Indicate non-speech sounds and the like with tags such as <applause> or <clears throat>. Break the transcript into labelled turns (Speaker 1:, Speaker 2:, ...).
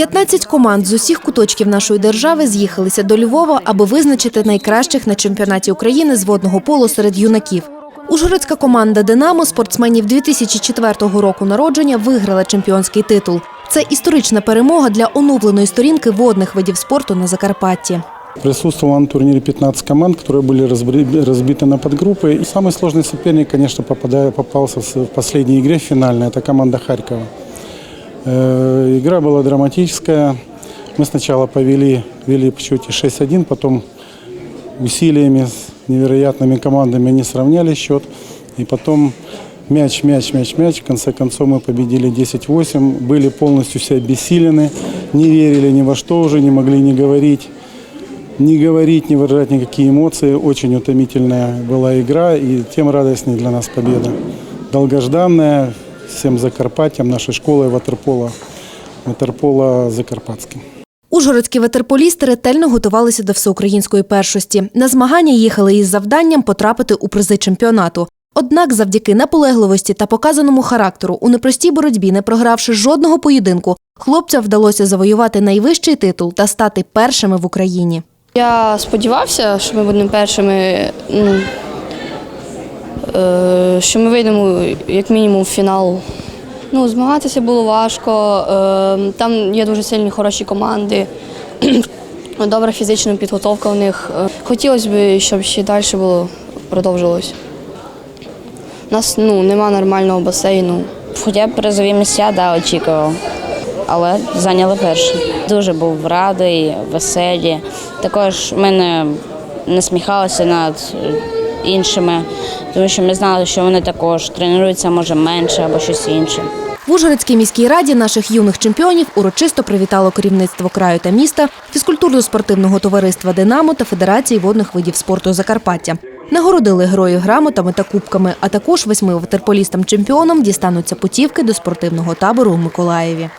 Speaker 1: 15 команд з усіх куточків нашої держави з'їхалися до Львова, аби визначити найкращих на чемпіонаті України з водного полу серед юнаків. Ужгородська команда Динамо спортсменів 2004 року народження виграла чемпіонський титул. Це історична перемога для оновленої сторінки водних видів спорту на Закарпатті.
Speaker 2: Присутствовало на турнире 15 команд, которые были разбри- разбиты на подгруппы. И самый сложный соперник, конечно, попадая, попался в с- в последней игре в финальной. Это команда Харькова. Э, Игра была драматическая. Мы сначала повели, вели в счете 6-1, потом усилиями с невероятными командами они сравняли счет. И потом мяч, мяч, мяч, мяч. В конце концов мы победили 10-8. Были полностью все обессилены, не верили ни во что уже, не могли не говорить не говорить, не выражать никакие эмоции. Очень утомительная была игра и тем радостнее для нас победа. Долгожданная всем Закарпаттям, нашей школой ватерпола, ватерпола Закарпатским.
Speaker 1: Ужгородські ветерполісти ретельно готувалися до всеукраїнської першості. На змагання їхали із завданням потрапити у призи чемпіонату. Однак, завдяки наполегливості та показаному характеру, у непростій боротьбі, не програвши жодного поєдинку, хлопцям вдалося завоювати найвищий титул та стати першими в Україні.
Speaker 3: Я сподівався, що ми будемо першими, ну, що ми вийдемо як мінімум в фінал. Ну, змагатися було важко. е, Там є дуже сильні хороші команди, <clears throat> добра фізична підготовка у них. Е, Хотілося б, щоб ще далі було продовжилось. У нас ну, нема нормального басейну.
Speaker 4: Хоча б призові місця, да, очікував. Але зайняли перші. Дуже був радий, веселі. Також ми не, не сміхалися над е, іншими, тому що ми знали, що вони також тренуються, може, менше або щось інше.
Speaker 1: В Ужгородській міській раді наших юних чемпіонів урочисто привітало керівництво краю та міста, фізкультурно-спортивного товариства Динамо та Федерації водних видів спорту Закарпаття. Нагородили героїв грамотами та кубками, а також восьми ватерполістам-чемпіонам дістануться путівки до спортивного табору у Миколаєві.